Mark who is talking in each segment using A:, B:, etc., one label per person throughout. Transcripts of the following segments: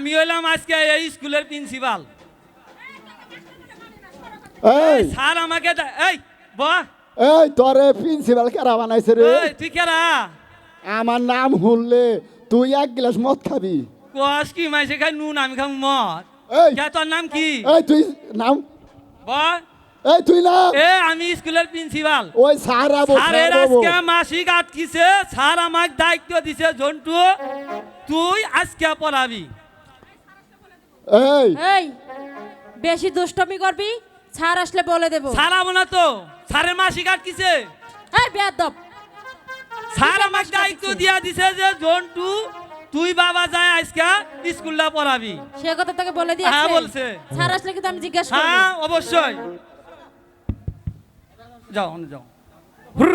A: আমি হইলাম আজকে এই স্কুলের প্রিন্সিপাল।
B: এই।
A: স্যার আমাকে এই বাহ।
B: এই তোরে প্রিন্সিপাল কেরা বানাইছে রে?
A: এই তুই কেরা?
B: আমার নাম শুনলে তুই এক গ্লাস মদ খাবি।
A: কোয়াস কি মাইসে খাই নুন আমি খাম মদ।
B: এই।
A: কে তোর নাম কি?
B: এই তুই নাম?
A: বাহ।
B: এই তুই না
A: এ আমি স্কুলের প্রিন্সিপাল।
B: ওই সার আবো স্যার।
A: আজকে মাসিক আটকিছে স্যার আমাকে দায়িত্ব দিছে জন্টু তুই আজকে পড়াবি।
B: এই।
C: এই বেশি দুষ্টমি করবি ছাড় আসলে বলে দেব।
A: আমো না তো স্যারের মাসিক আটকিছে
C: এই বেয়াদব।
A: স্যার আমাকে দায়িত্ব দিয়া দিছে যে জন্টু তুই বাবা যায় আজকে স্কুলটা পড়াবি।
C: সে কথা তোকে বলে দিয়েছে।
A: হ্যাঁ, বলছে।
C: ছাড় আসলে কিন্তু আমি জিজ্ঞাসা করব।
A: হ্যাঁ অবশ্যই। যাও যাও। হুর।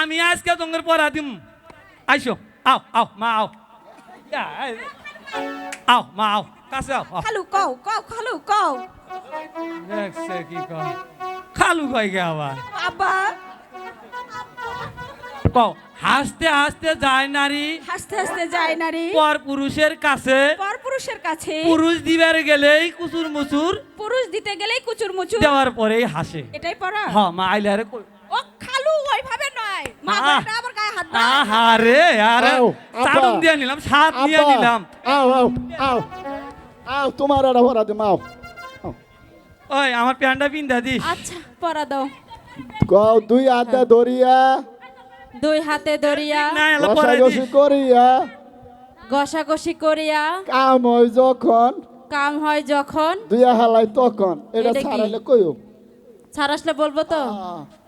A: আমি আজকে তোমার পড়া দিম। আইসো আও আও মা আও। আও আও কাছে আও আও।
C: খালু কও কও খালু কও
A: দেখছে কি কয় খালু কয় গে আবার
C: বাবা
A: কও হাসতে হাসতে যায় নারী
C: হাসতে হাসতে যায় না রে
A: পর পুরুষের কাছে
C: পর পুরুষের কাছে
A: পুরুষ দিবার গেলেই কুচুর মুচুর
C: পুরুষ দিতে গেলেই কুচুর মুচুর
A: দেওয়ার পরেই হাসে
C: এটাই পড়া
A: হ মা আইলারে কই
C: ও খালু ওইভাবে নয় মা
A: আহ।
C: বলটা আবার গায়ে হাত দাও
A: আহারে আরে
B: আও,
A: দিয়ে নিলাম সাত দিয়ে নিলাম।
B: আও আও আও আও তোমার এটা ভরা দে মাও
A: ওই আমার প্যান্টটা পিন্ধা দিস
C: আচ্ছা পড়া দাও।
B: কও দুই হাতে ধরিয়া।
C: দুই হাতে দরিয়া
A: না এলা পরে
B: কষাকষি করিয়া।
C: ঘষাঘষি করিয়া।
B: কাম হয় যখন।
C: কাম হয় যখন।
B: দুই হালাই তখন। এটা? ছাড়াইলে কইও।
C: ছাড় আসলে বলব তো।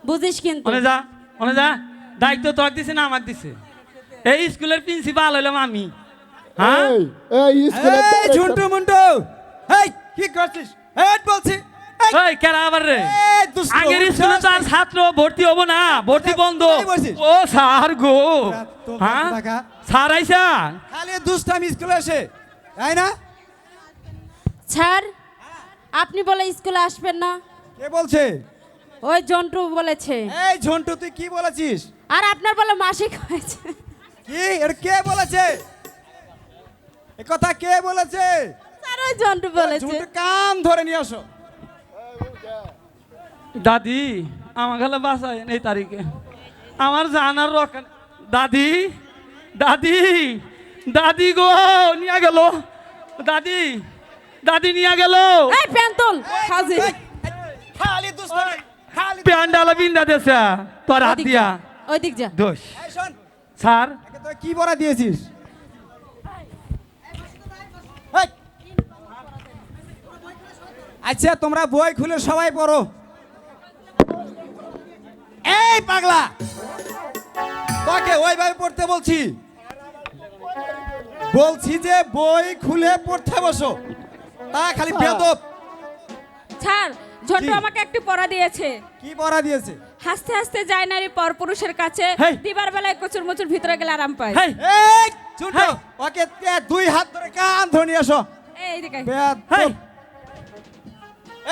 C: বুঝিস কিন্তু।
A: যা যা। দায়িত্ব তোর দিছে না আমার দিছে। এই স্কুলের প্রিন্সিপাল হইলাম আমি। হ্যাঁ?
B: এই এই স্কুলে
D: এই ঝুন্টু মুন্টু। এই কি করছিস? এই বলছি। এই,
A: কেরা আবার রে? আগের স্কুলে তো আর ছাত্র ভর্তি হব না ভর্তি বন্ধ। ও স্যার গো। হ্যাঁ? স্যার আইসা
D: খালি দুষ্টামি স্কুলে এসে। তাই না?
C: স্যার আপনি বলে স্কুলে আসবেন না?
D: কে বলছে?
C: ওই জন্টু বলেছে।
D: এই ঝন্টু তুই কি বলেছিস?
C: আর আপনার বলে মাসিক হয়েছে।
D: কি? এটা কে বলেছে? এ কথা কে বলেছে?
C: ওই জন্টু বলেছে।
D: ঝুন্টু কান ধরে নিয়ে আসো।
A: দাদি আমার গেলে বাসায় এই তারিখে। আমার জানার রক দাদি দাদি দাদি গো নিয়ে গেল। দাদি দাদি নিয়ে গেল।
C: এই
D: এই, খালি দুষ্টামি খালি
A: প্যান্ডালা বিন্দা দেছে তোর হাত দিয়া।
C: যা, ওইদিক যা।
A: দোষ। স্যার?
D: কি বড়া দিয়েছিস? আচ্ছা তোমরা বই খুলে সবাই পড়ো। এই পাগলা! তোকে ওইভাবে পড়তে বলছি। বলছি যে বই খুলে পড়তে বসো। তা খালি বেদব।
C: ছাড় ঝন্টু আমাকে একটু পড়া দিয়েছে।
D: কি পড়া দিয়েছে?
C: হাসতে হাসতে যায় নারী পর পুরুষের কাছে দিবার বেলায় কচুর মুচুর ভিতরে গেলে আরাম পায়
D: এই
A: হেই।
D: ওকে দুই হাত ধরে কান ধরে নিয়ে আসো।
C: এই দিকে।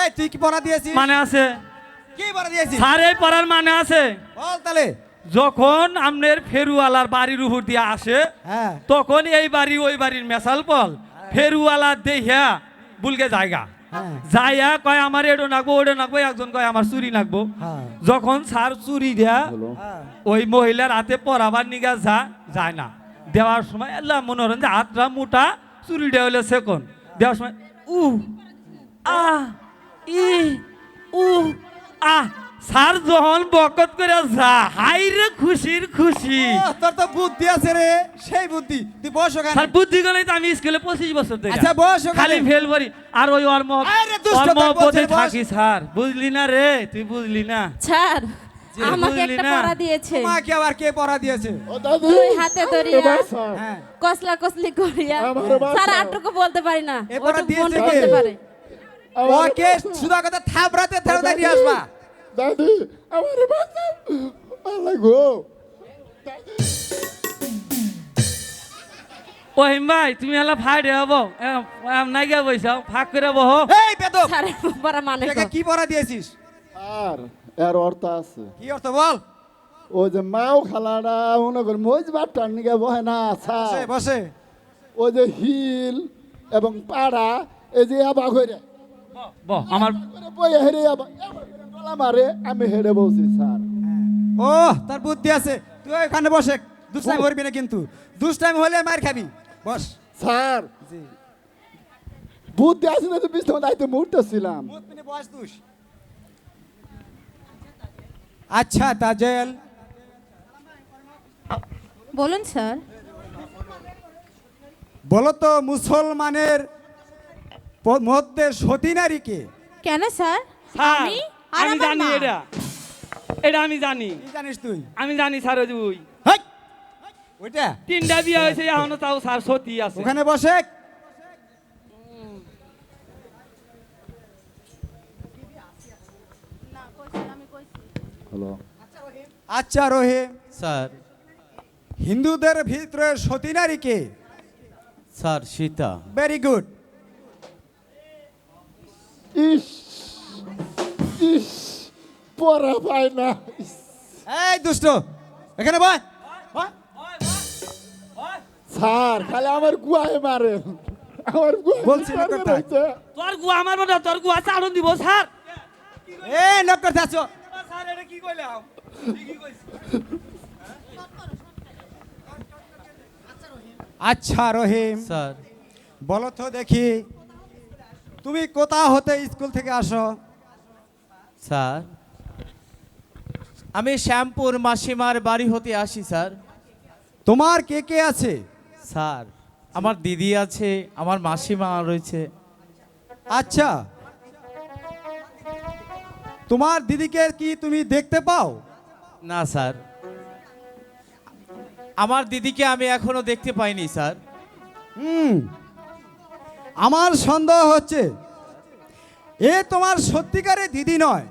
D: এই তুই কি পড়া দিয়েছিস?
A: মানে আছে।
D: কি পড়া দিয়েছিস?
A: এই পড়ার মানে আছে।
D: বল তাহলে।
A: যখন আমনের ফেরুওয়ালার বাড়ির উপর দিয়ে আসে
D: হ্যাঁ।
A: তখন এই বাড়ি ওই বাড়ির মেশাল পল। ফেরুওয়ালা দেহিয়া বুলকে জায়গা
D: হ্যাঁ।
A: যাইয়া কয় আমার এডো নাগবো ওডো নাগবো একজন কয় আমার চুরি নাকবো
D: হ্যাঁ।
A: যখন সার চুরি দেয়া
D: হ্যাঁ।
A: ওই মহিলার হাতে পরাবার নিগা যা যায় না দেওয়ার সময় আল্লাহ মনে যে হাতটা মোটা চুরি দেওয়া হলে সেকন দেওয়ার সময় উ আ ই উ আ স্যার যখন বকত করে যা হাই রে খুশির খুশি।
D: তোর তো বুদ্ধি আছে রে সেই বুদ্ধি। তুই বস ওখানে?
A: স্যার বুদ্ধি গেলে তো আমি স্কুলে পঁচিশ বছর থেকে।
D: আচ্ছা, বস ওখানে।
A: খালি ফেল করি আর ওই ওর মহ
D: আরে দুষ্ট
A: ওর
D: বসে
A: থাকি স্যার। বুঝলি না রে? তুই বুঝলি না? যে
C: আমাকে
A: বুঝলি
C: একটা
A: না।
C: পড়া দিয়েছে।
D: তোমাকে আবার কে পড়া দিয়েছে?
B: ও দাদি
C: দুই হাতে ধরিয়া
D: হ্যাঁ।
C: কসলা কসলি করিয়া। স্যার। আটটুকু বলতে পারি না।
D: এ পড়া দিয়েছে কে?
C: বলতে পারে।
D: ওকে সুদা কথা থাপড়াতে থাপড়াতে আসবা।
B: দাদি আমার বাচ্চা আল্লাহ গো।
A: ওহিম ভাই তুমি এলা ফাই রে হব। নাই গিয়া বইসাও ফাঁক করে বহ।
D: এই বেদব!
C: স্যারের পড়া মানে।
D: কি পড়া দিয়েছিস?
B: আর এর অর্থ আছে।
D: কি অর্থ বল?
B: ওই যে মাও খালাটা মনে করি মজ বাট্টার নিকে বহে না
D: বসে
B: স্যার।
D: বসে
B: ওই যে হিল এবং পাড়া এই যে আবা করে
A: বহ আমার
B: বই হেরে আবার গলা মারে আমি হেরে বলছি স্যার।
D: ও তার বুদ্ধি আছে। তুই এখানে বসে দুষ্টাইম করবি না কিন্তু। দুষ্টাইম হলে মার খাবি। বস।
B: স্যার। বুদ্ধি আছে না তো দায়িত্ব
D: বস দুষ। আচ্ছা তাজেল।
C: বলুন স্যার।
D: বলো তো মুসলমানের মধ্যে সতী নারীকে
C: কেন স্যার। আমি
A: আমি জানি এটা। এটা আমি জানি।
D: কি জানিস তুই?
A: আমি জানি স্যার ওই
D: ওইটা?
A: তিনটা বিয়ে হয়েছে এখনও তাও স্যার সতী আছে।
D: ওখানে বসে।
B: হ্যালো।
D: আচ্ছা রহিম।
E: স্যার।
D: হিন্দুদের ভিতরে সতী নারী কে?
E: স্যার সীতা।
D: ভেরি গুড
B: ইস। ইস পড়া পায় না।
D: এই দুষ্ট এখানে বয়।
B: স্যার খালি আমার গুয়ায় মারে। আমার গুয়ায়
D: বলছি।
A: তোর গুয়া আমার মনে তোর গুয়া চালন দিব স্যার।
D: এ নক করতে
A: স্যার এটা কি কইলাম কইছি
D: আচ্ছা রহিম।
E: স্যার।
D: বলো তো দেখি তুমি কোথা হতে স্কুল থেকে আসো?
E: স্যার। আমি শ্যামপুর মাসিমার বাড়ি হতে আসি স্যার।
D: তোমার কে কে আছে?
E: স্যার আমার দিদি আছে আমার মাসিমা রয়েছে।
D: আচ্ছা। তোমার দিদিকে কি তুমি দেখতে পাও?
E: না স্যার। আমার দিদিকে আমি এখনও দেখতে পাইনি স্যার।
D: হুম। আমার সন্দেহ হচ্ছে এ তোমার সত্যিকারের দিদি নয়।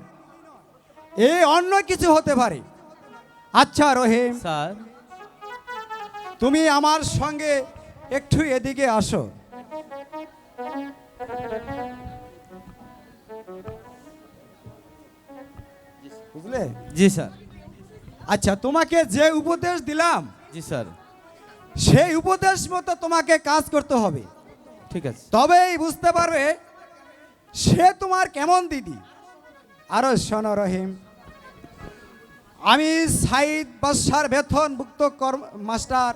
D: এ অন্য কিছু হতে পারে। আচ্ছা রহিম।
E: স্যার।
D: তুমি আমার সঙ্গে একটু এদিকে আসো। বুঝলে?
E: জি স্যার।
D: আচ্ছা তোমাকে যে উপদেশ দিলাম
E: জি স্যার।
D: সেই উপদেশ মতো তোমাকে কাজ করতে হবে।
E: ঠিক আছে।
D: তবেই বুঝতে পারবে সে তোমার কেমন দিদি? আরও শোনো রহিম। আমি সাইদ বাদশার বেতনভুক্ত কর্ম মাস্টার।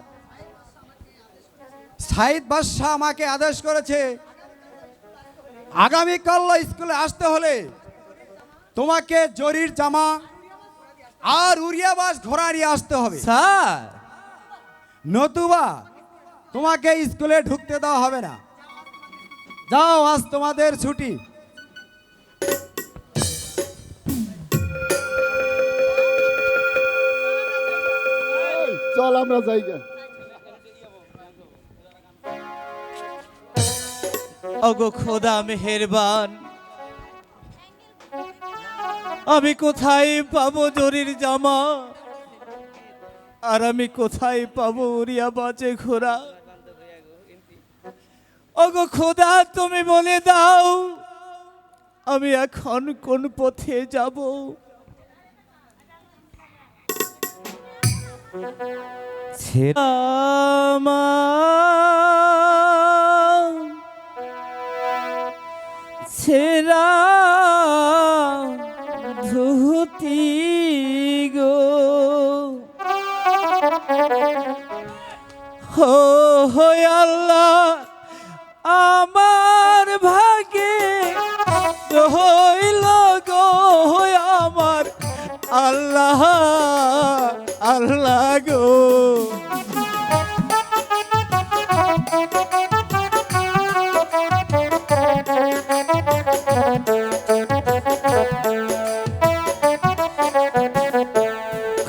D: সাইদ বাদশাহ আমাকে আদেশ করেছে আগামীকাল স্কুলে আসতে হলে তোমাকে জরির জামা আর উড়িয়া বাস ঘোড়া নিয়ে আসতে হবে।
E: স্যার।
D: নতুবা তোমাকে স্কুলে ঢুকতে দেওয়া হবে না। যাও আজ তোমাদের ছুটি।
B: চল আমরা যাইগা
E: ওগো খোদা মেহেরবান। আমি কোথায় পাবো জরির জামা? আর আমি কোথায় পাবো উড়িয়া বাজে ঘোড়া? ওগো খোদা, তুমি বলে দাও, আমি এখন কোন পথে যাব? ছেড়া ধুতি গো। হো হো গো।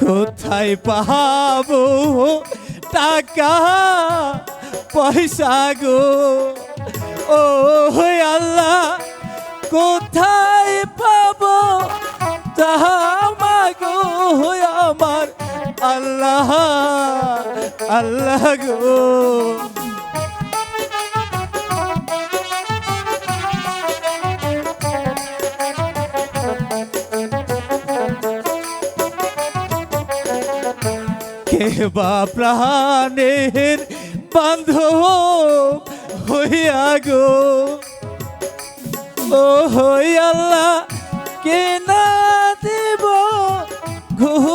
E: কোথায় পাবো টাকা পয়সা গো? ও আল্লাহ কোথায় পাবো তাহা আল্লাহ আল্লাহ গো। বা প্রাণের বান্ধব হইয়া গো? ও হই আল্লাহ, কে না দেব ঘোরা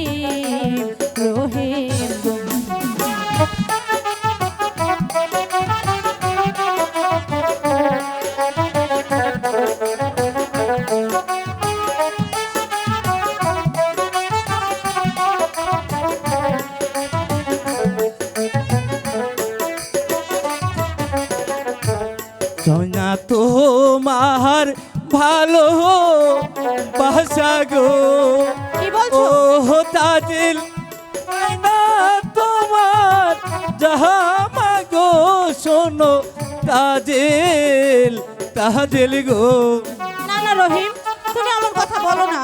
E: জনা তোমার ভালো বাসা গো। ও তাজিল না তোমার জাহামা গো শোনো তাজেল তাজেল গো।
C: না না রহিম তুমি আমার কথা বলো না।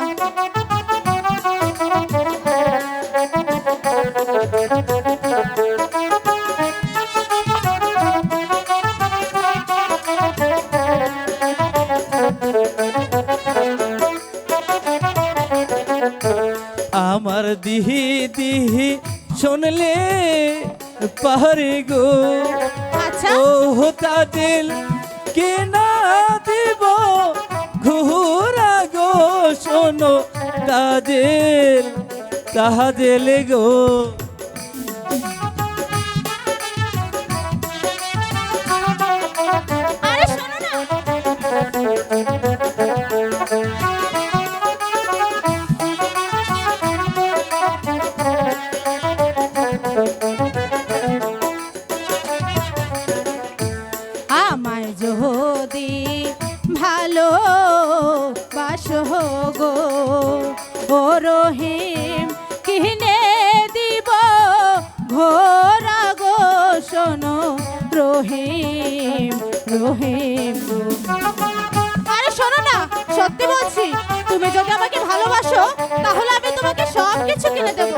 E: ও কেনা দিব? ঘুরা গো শোনো তাজেল তাজেল গো
C: ও কিনে দিব ঘোরা গো, শোনো রহিম রহিম। আরে শোনো না, সত্যি বলছি, তুমি যদি আমাকে ভালোবাসো, তাহলে আমি তোমাকে সব কিছু কিনে দেবো।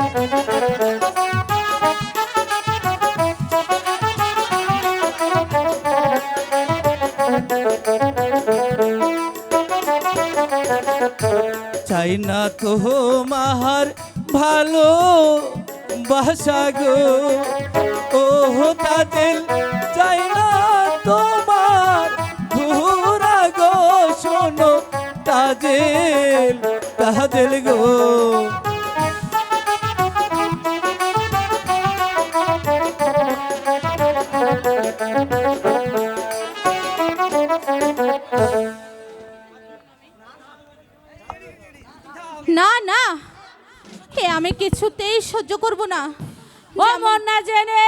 E: চাই না তো মাহার ভালো বাসা গো? ও তাদের চাই না তোমার ঘুরা গো, শোনো তাদের তাদের গো।
C: না।
F: ও মন না জেনে